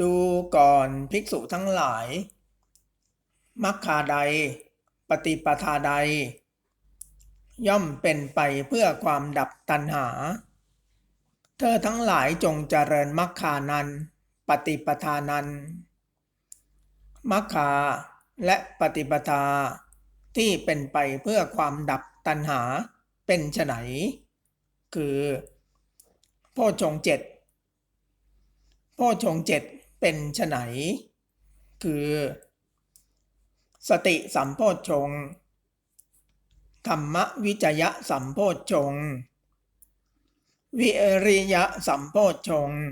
ดูก่อนภิกษุทั้งหลาย มัคคาใด ปฏิปทาใด ย่อมเป็นไปเพื่อความดับตัณหา เธอทั้งหลายจงเจริญมัคคานันปฏิปทานันมัคคาและปฏิปทาที่เป็นไปเพื่อความดับตัณหาเป็นไฉนคือ โพชงเจ็ดโพชงเจ็ด เป็นไฉนคือ สติสัมโพชงค์ธรรมวิจยะสัมโพชงค์วิริยะสัมโพชงค์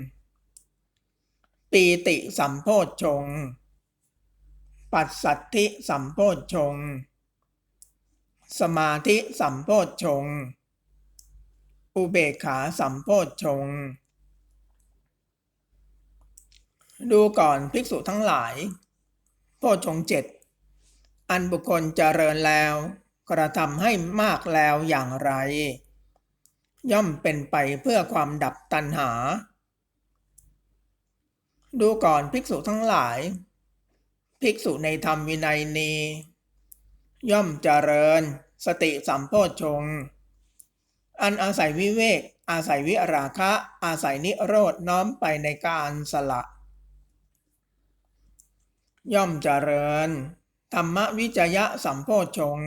ปีติสัมโพชงค์ปัสสัทธิสัมโพชงค์สมาธิสัมโพชงค์อุเบกขาสัมโพชงค์ ดูก่อนภิกษุทั้งหลายโพชงเจ็ดอันบุคคลเจริญแล้ว กระทำให้มากแล้วอย่างไร ย่อมเป็นไปเพื่อความดับตัณหา ดูก่อนภิกษุทั้งหลาย ภิกษุในธรรมวินัยนี้ ย่อมเจริญสติสัมโพชงอันอาศัยวิเวก อาศัยวิราคะ อาศัยนิโรดน้อมไปในการสละ ย่อมเจริญ ธรรมวิจยะสัมโพชง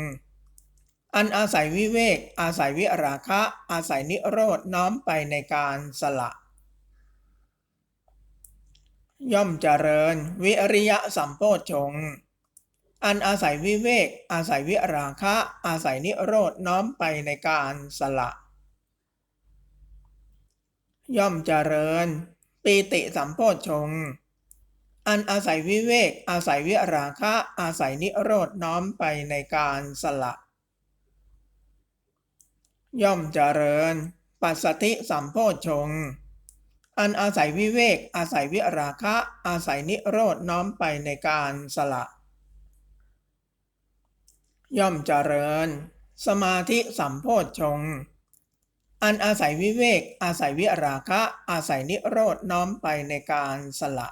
อันอาศัยวิเวก อาศัยวิราคะ อาศัยนิโรดน้อมไปในการสละ ย่อมเจริญ วิริยะสัมโพชง อันอาศัยวิเวก อาศัยวิราคะ อาศัยนิโรดน้อมไปในการสละ ย่อมเจริญ ปีติสัมโพชง์ อันอาศัยวิเวก อาศัยวิราคะ อาศัยนิโรดน้อมไปในการสละ ย่อมเจริญ ปัสสติสัมโพชง อันอาศัยวิเวก อาศัยวิราคะ อาศัยนิโรดน้อมไปในการสละ ย่อมเจริญ สมาธิสัมโพชงอันอาศัยวิเวก อาศัยวิราคะ อาศัยนิโรดน้อมไปในการสละ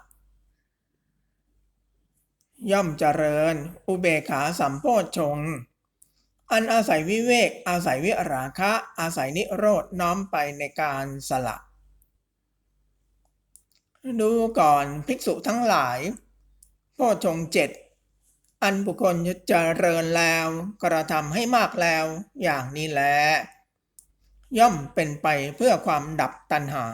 ย่อมเจริญ อุเบกขาสัมโพชง อันอาศัยวิเวก อาศัยวิราคะ อาศัยนิโรดน้อมไปในการสละ ดูก่อนภิกษุทั้งหลาย โพชงเจ็ดอันบุคคลเจริญแล้ว กระทำให้มากแล้ว อย่างนี้แลย่อมเป็นไปเพื่อความดับตัณหา